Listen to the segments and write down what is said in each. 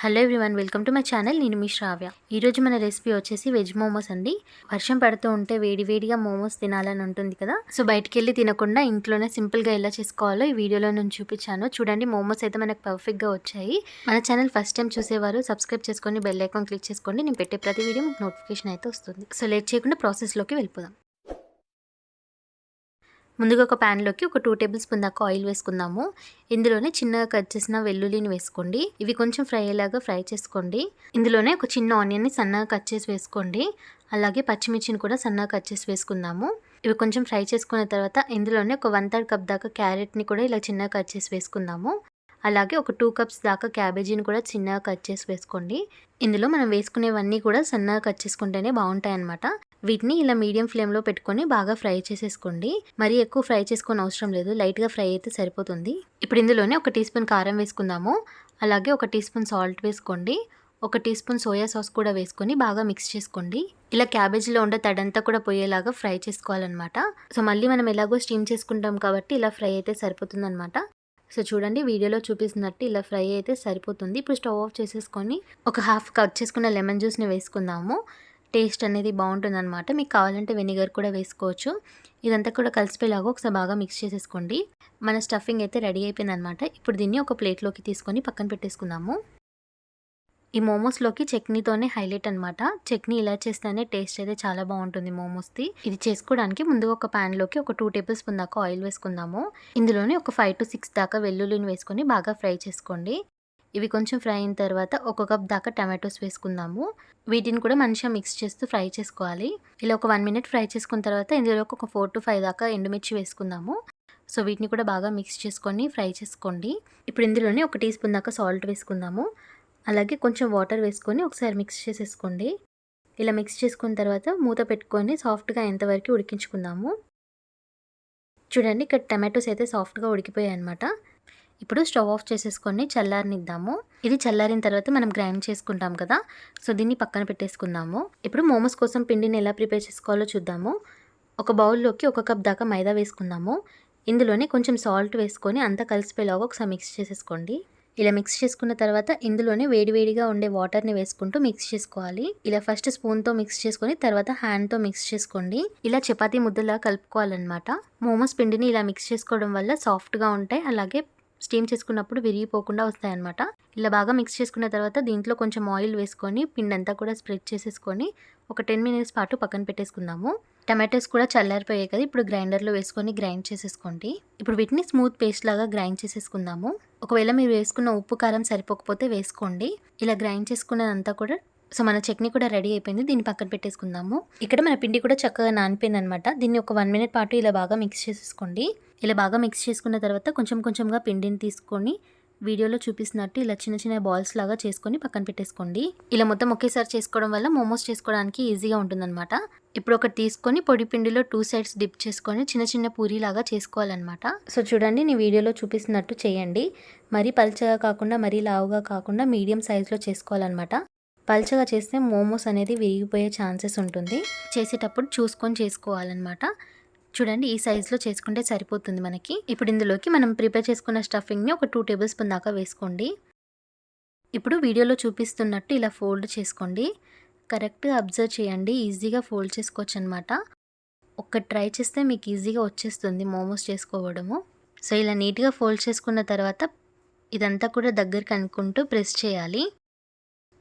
Hello everyone welcome to my channel. నేను మీ శ్రావ్య. ఈరోజు మన రెసిపీ వచ్చేసి వెజ్ మోమోస్ అండి. వర్షం పడుతూ ఉంటే వేడివేడిగా మోమోస్ తినాలని ఉంటుంది కదా. సో బయటికి వెళ్ళి తినకుండా ఇంట్లోనే సింపుల్గా ఎలా చేసుకోవాలో ఈ వీడియోలో నేను చూపించాను. చూడండి మోమోస్ అయితే మనకు పర్ఫెక్ట్గా వచ్చాయి. మన ఛానల్ ఫస్ట్ టైం చూసేవారు సబ్స్క్రైబ్ చేసుకొని బెల్ ఐకాన్ క్లిక్ చేసుకోండి. నేను పెట్టే ప్రతి వీడియో మీకు నోటిఫికేషన్ అయితే వస్తుంది. సో లేట్ చేయకుండా ప్రాసెస్లోకి వెళ్ళిపోదాం. ముందుగా ఒక ప్యాన్లోకి ఒక టూ టేబుల్ స్పూన్ దాకా ఆయిల్ వేసుకుందాము. ఇందులోనే చిన్నగా కట్ చేసిన వెల్లుల్లిని వేసుకోండి. ఇవి కొంచెం ఫ్రై అయ్యేలాగా ఫ్రై చేసుకోండి. ఇందులోనే ఒక చిన్న ఆనియన్ని సన్నగా కట్ చేసి వేసుకోండి. అలాగే పచ్చిమిర్చిని కూడా సన్నగా కట్ చేసి వేసుకుందాము. ఇవి కొంచెం ఫ్రై చేసుకున్న తర్వాత ఇందులోనే ఒక వన్ థర్డ్ కప్ దాకా క్యారెట్ని కూడా ఇలా చిన్నగా కట్ చేసి వేసుకుందాము. అలాగే ఒక టూ కప్స్ దాకా క్యాబేజీని కూడా చిన్నగా కట్ చేసి వేసుకోండి. ఇందులో మనం వేసుకునేవన్నీ కూడా సన్నగా కట్ చేసుకుంటేనే బాగుంటాయి అన్నమాట వీటిని ఇలా మీడియం ఫ్లేమ్లో పెట్టుకొని బాగా ఫ్రై చేసేసుకోండి. మరీ ఎక్కువ ఫ్రై చేసుకోని అవసరం లేదు. లైట్గా ఫ్రై అయితే సరిపోతుంది. ఇప్పుడు ఇందులోనే ఒక టీ స్పూన్ కారం వేసుకుందాము. అలాగే ఒక టీ స్పూన్ సాల్ట్ వేసుకోండి. ఒక టీ స్పూన్ సోయా సాస్ కూడా వేసుకొని బాగా మిక్స్ చేసుకోండి. ఇలా క్యాబేజీలో ఉండే తడంతా కూడా పోయేలాగా ఫ్రై చేసుకోవాలన్నమాట. సో మళ్ళీ మనం ఎలాగో స్టీమ్ చేసుకుంటాం కాబట్టి ఇలా ఫ్రై అయితే సరిపోతుందన్నమాట. సో చూడండి వీడియోలో చూపిస్తున్నట్టు ఇలా ఫ్రై అయితే సరిపోతుంది. ఇప్పుడు స్టవ్ ఆఫ్ చేసేసుకొని ఒక హాఫ్ కట్ చేసుకున్న లెమన్ జ్యూస్ని వేసుకుందాము. టేస్ట్ అనేది బాగుంటుంది అనమాట మీకు కావాలంటే వెనిగర్ కూడా వేసుకోవచ్చు. ఇదంతా కూడా కలిసిపోయేలాగా ఒకసారి బాగా మిక్స్ చేసేసుకోండి. మన స్టఫింగ్ అయితే రెడీ అయిపోయింది అనమాట ఇప్పుడు దీన్ని ఒక ప్లేట్లోకి తీసుకొని పక్కన పెట్టేసుకుందాము. ఈ మోమోస్లోకి చట్నీతోనే హైలైట్ అనమాట చట్నీ ఇలా చేస్తేనే టేస్ట్ అయితే చాలా బాగుంటుంది మోమోస్ది ఇది చేసుకోవడానికి ముందుగా ఒక ప్యాన్లోకి ఒక టూ టేబుల్ స్పూన్ దాకా ఆయిల్ వేసుకుందాము. ఇందులోనే ఒక ఫైవ్ టు సిక్స్ దాకా వెల్లుల్లిని వేసుకొని బాగా ఫ్రై చేసుకోండి. ఇవి కొంచెం ఫ్రై అయిన తర్వాత ఒక కప్ దాకా టమాటోస్ వేసుకుందాము. వీటిని కూడా మంచిగా మిక్స్ చేస్తూ ఫ్రై చేసుకోవాలి. ఇలా ఒక వన్ మినిట్ ఫ్రై చేసుకున్న తర్వాత ఇందులోకి ఒక ఫోర్ టు ఫైవ్ దాకా ఎండుమిర్చి వేసుకుందాము. సో వీటిని కూడా బాగా మిక్స్ చేసుకొని ఫ్రై చేసుకోండి. ఇప్పుడు ఇందులోనే ఒక టీ స్పూన్ దాకా సాల్ట్ వేసుకుందాము. అలాగే కొంచెం వాటర్ వేసుకొని ఒకసారి మిక్స్ చేసేసుకోండి. ఇలా మిక్స్ చేసుకున్న తర్వాత మూత పెట్టుకొని సాఫ్ట్గా ఎంతవరకు ఉడికించుకుందాము. చూడండి ఇక్కడ టమాటోస్ అయితే సాఫ్ట్గా ఉడికిపోయాయి అనమాట ఇప్పుడు స్టవ్ ఆఫ్ చేసేసుకొని చల్లారనిద్దాము. ఇది చల్లారిన తర్వాత మనం గ్రైండ్ చేసుకుంటాం కదా సో దీన్ని పక్కన పెట్టేసుకుందాము. ఇప్పుడు మోమోస్ కోసం పిండిని ఎలా ప్రిపేర్ చేసుకోవాలో చూద్దాము. ఒక బౌల్లోకి ఒక కప్ దాకా మైదా వేసుకుందాము. ఇందులోనే కొంచెం సాల్ట్ వేసుకొని అంతా కలిసిపోయేలాగా ఒకసారి మిక్స్ చేసేసుకోండి. ఇలా మిక్స్ చేసుకున్న తర్వాత ఇందులోనే వేడివేడిగా ఉండే వాటర్ని వేసుకుంటూ మిక్స్ చేసుకోవాలి. ఇలా ఫస్ట్ స్పూన్తో మిక్స్ చేసుకొని తర్వాత హ్యాండ్తో మిక్స్ చేసుకోండి. ఇలా చపాతీ ముద్దలా కలుపుకోవాలన్నమాట. మోమోస్ పిండిని ఇలా మిక్స్ చేసుకోవడం వల్ల సాఫ్ట్గా ఉంటాయి అలాగే స్టీమ్ చేసుకున్నప్పుడు విరిగిపోకుండా వస్తాయన్నమాట. ఇలా బాగా మిక్స్ చేసుకున్న తర్వాత దీంట్లో కొంచెం ఆయిల్ వేసుకొని పిండి అంతా కూడా స్ప్రెడ్ చేసేసుకొని ఒక టెన్ మినిట్స్ పాటు పక్కన పెట్టేసుకుందాము. టమాటోస్ కూడా చల్లారిపోయాయి కదా ఇప్పుడు గ్రైండర్లో వేసుకొని గ్రైండ్ చేసేసుకోండి. ఇప్పుడు వీటిని స్మూత్ పేస్ట్ లాగా గ్రైండ్ చేసేసుకుందాము. ఒకవేళ మీరు వేసుకున్న ఉప్పు కారం సరిపోకపోతే వేసుకోండి. ఇలా గ్రైండ్ చేసుకున్నదంతా కూడా సో మన చట్నీ కూడా రెడీ అయిపోయింది. దీన్ని పక్కన పెట్టేసుకుందాము. ఇక్కడ మన పిండి కూడా చక్కగా నానిపోయింది అనమాట దీన్ని ఒక వన్ మినిట్ పాటు ఇలా బాగా మిక్స్ చేసేసుకోండి. ఇలా బాగా మిక్స్ చేసుకున్న తర్వాత కొంచెం కొంచెంగా పిండిని తీసుకొని వీడియోలో చూపిస్తున్నట్టు ఇలా చిన్న చిన్న బాల్స్ లాగా చేసుకొని పక్కన పెట్టేసుకోండి. ఇలా మొత్తం ఒకేసారి చేసుకోవడం వల్ల మోమోస్ చేసుకోవడానికి ఈజీగా ఉంటుందన్నమాట. ఇప్పుడు ఒకటి తీసుకొని పొడి పిండిలో టూ సైడ్స్ డిప్ చేసుకొని చిన్న చిన్న పూరి లాగా చేసుకోవాలన్నమాట. సో చూడండి నేను వీడియోలో చూపిస్తున్నట్టు చేయండి. మరీ పల్చగా కాకుండా మరీ లావుగా కాకుండా మీడియం సైజులో చేసుకోవాలన్నమాట. పల్చగా చేస్తే మోమోస్ అనేది విరిగిపోయే ఛాన్సెస్ ఉంటుంది. చేసేటప్పుడు చూసుకొని చేసుకోవాలన్నమాట. చూడండి ఈ సైజులో చేసుకుంటే సరిపోతుంది మనకి. ఇప్పుడు ఇందులోకి మనం ప్రిపేర్ చేసుకున్న స్టఫింగ్ని ఒక టూ టేబుల్ స్పూన్ దాకా వేసుకోండి. ఇప్పుడు వీడియోలో చూపిస్తున్నట్టు ఇలా ఫోల్డ్ చేసుకోండి. కరెక్ట్గా అబ్జర్వ్ చేయండి ఈజీగా ఫోల్డ్ చేసుకోవచ్చు అనమాట ఒక్క ట్రై చేస్తే మీకు ఈజీగా వచ్చేస్తుంది మోమోస్ చేసుకోవడము. సో ఇలా నీట్గా ఫోల్డ్ చేసుకున్న తర్వాత ఇదంతా కూడా దగ్గరికి అనుకుంటూ ప్రెస్ చేయాలి.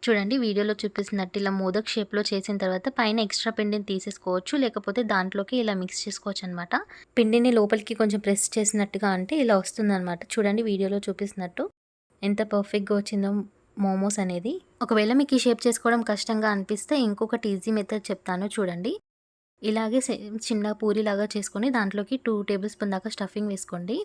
చూడండి వీడియోలో చూపిస్తున్నట్టు ఇలా మోదక్ షేప్లో చేసిన తర్వాత పైన ఎక్స్ట్రా పిండిని తీసేసుకోవచ్చు లేకపోతే దాంట్లోకి ఇలా మిక్స్ చేసుకోవచ్చు అనమాట పిండిని లోపలికి కొంచెం ప్రెస్ చేసినట్టుగా అంటే ఇలా వస్తుందన్నమాట. చూడండి వీడియోలో చూపిస్తున్నట్టు ఎంత పర్ఫెక్ట్గా వచ్చిందో మోమోస్ అనేది. ఒకవేళ మీకు ఈ షేప్ చేసుకోవడం కష్టంగా అనిపిస్తే ఇంకొకటి ఈజీ మెథడ్ చెప్తాను చూడండి. ఇలాగే చిన్న పూరిలాగా చేసుకొని దాంట్లోకి టూ టేబుల్ స్పూన్ దాకా స్టఫింగ్ వేసుకోండి.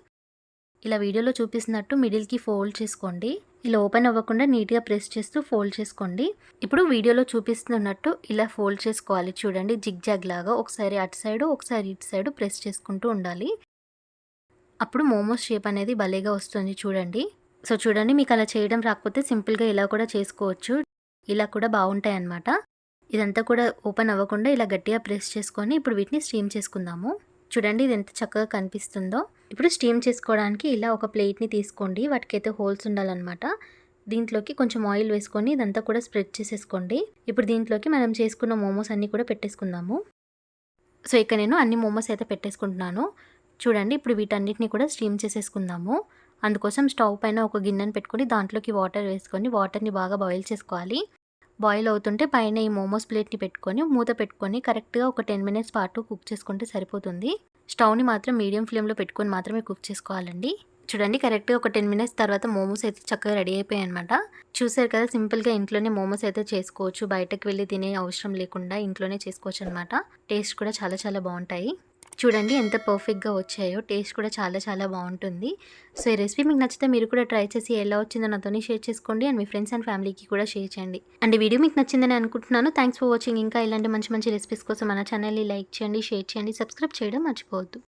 ఇలా వీడియోలో చూపిస్తున్నట్టు మిడిల్కి ఫోల్డ్ చేసుకోండి. ఇలా ఓపెన్ అవ్వకుండా నీట్గా ప్రెస్ చేస్తూ ఫోల్డ్ చేసుకోండి. ఇప్పుడు వీడియోలో చూపిస్తున్నట్టు ఇలా ఫోల్డ్ చేసుకోవాలి. చూడండి జిగ్ జాగ్ లాగా ఒకసారి అటు సైడు ఒకసారి ఇటు సైడు ప్రెస్ చేసుకుంటూ ఉండాలి. అప్పుడు మోమోస్ షేప్ అనేది భలేగా వస్తుంది చూడండి. సో చూడండి మీకు అలా చేయడం రాకపోతే సింపుల్గా ఇలా కూడా చేసుకోవచ్చు. ఇలా కూడా బాగుంటాయి అన్నమాట. ఇదంతా కూడా ఓపెన్ అవ్వకుండా ఇలా గట్టిగా ప్రెస్ చేసుకొని ఇప్పుడు వీటిని స్టీమ్ చేసుకుందాము. చూడండి ఇది ఎంత చక్కగా కనిపిస్తుందో. ఇప్పుడు స్టీమ్ చేసుకోవడానికి ఇలా ఒక ప్లేట్ని తీసుకోండి. వాటికైతే హోల్స్ ఉండాలన్నమాట. దీంట్లోకి కొంచెం ఆయిల్ వేసుకొని ఇదంతా కూడా స్ప్రెడ్ చేసేసుకోండి. ఇప్పుడు దీంట్లోకి మనం చేసుకున్న మోమోస్ అన్నీ కూడా పెట్టేసుకుందాము. సో ఇక నేను అన్ని మోమోస్ అయితే పెట్టేసుకుంటున్నాను. చూడండి ఇప్పుడు వీటన్నిటిని కూడా స్టీమ్ చేసేసుకుందాము. అందుకోసం స్టవ్ పైన ఒక గిన్నెను పెట్టుకొని దాంట్లోకి వాటర్ వేసుకొని వాటర్ని బాగా బాయిల్ చేసుకోవాలి. బాయిల్ అవుతుంటే పైన ఈ మోమోస్ ప్లేట్ని పెట్టుకొని మూత పెట్టుకొని కరెక్ట్గా ఒక టెన్ మినిట్స్ పాటు కుక్ చేసుకుంటే సరిపోతుంది. స్టవ్ని మాత్రం మీడియం ఫ్లేమ్లో పెట్టుకొని మాత్రమే కుక్ చేసుకోవాలండి. చూడండి కరెక్ట్గా ఒక టెన్ మినిట్స్ తర్వాత మోమోస్ అయితే చక్కగా రెడీ అయిపోయాయి అనమాట చూసారు కదా సింపుల్గా ఇంట్లోనే మోమోస్ అయితే చేసుకోవచ్చు. బయటకు వెళ్ళి తినే అవసరం లేకుండా ఇంట్లోనే చేసుకోవచ్చు అనమాట టేస్ట్ కూడా చాలా చాలా బాగుంటాయి. చూడండి ఎంత పర్ఫెక్ట్గా వచ్చాయో టేస్ట్ కూడా చాలా చాలా బాగుంటుంది. సో ఈ రెసిపీ మీకు నచ్చితే మీరు కూడా ట్రై చేసి ఎలా వచ్చిందో నాతోని షేర్ చేసుకోండి అండ్ మీ ఫ్రెండ్స్ అండ్ ఫ్యామిలీకి కూడా షేర్ చేయండి. అండ్ వీడియో మీకు నచ్చిందని అనుకుంటున్నాను. Thanks for watching. ఇంకా ఇలాంటి మంచి మంచి రెసిపీస్ కోసం మన ఛానల్ని లైక్ చేయండి షేర్ చేయండి సబ్స్క్రైబ్ చేయడం మర్చిపోవద్దు.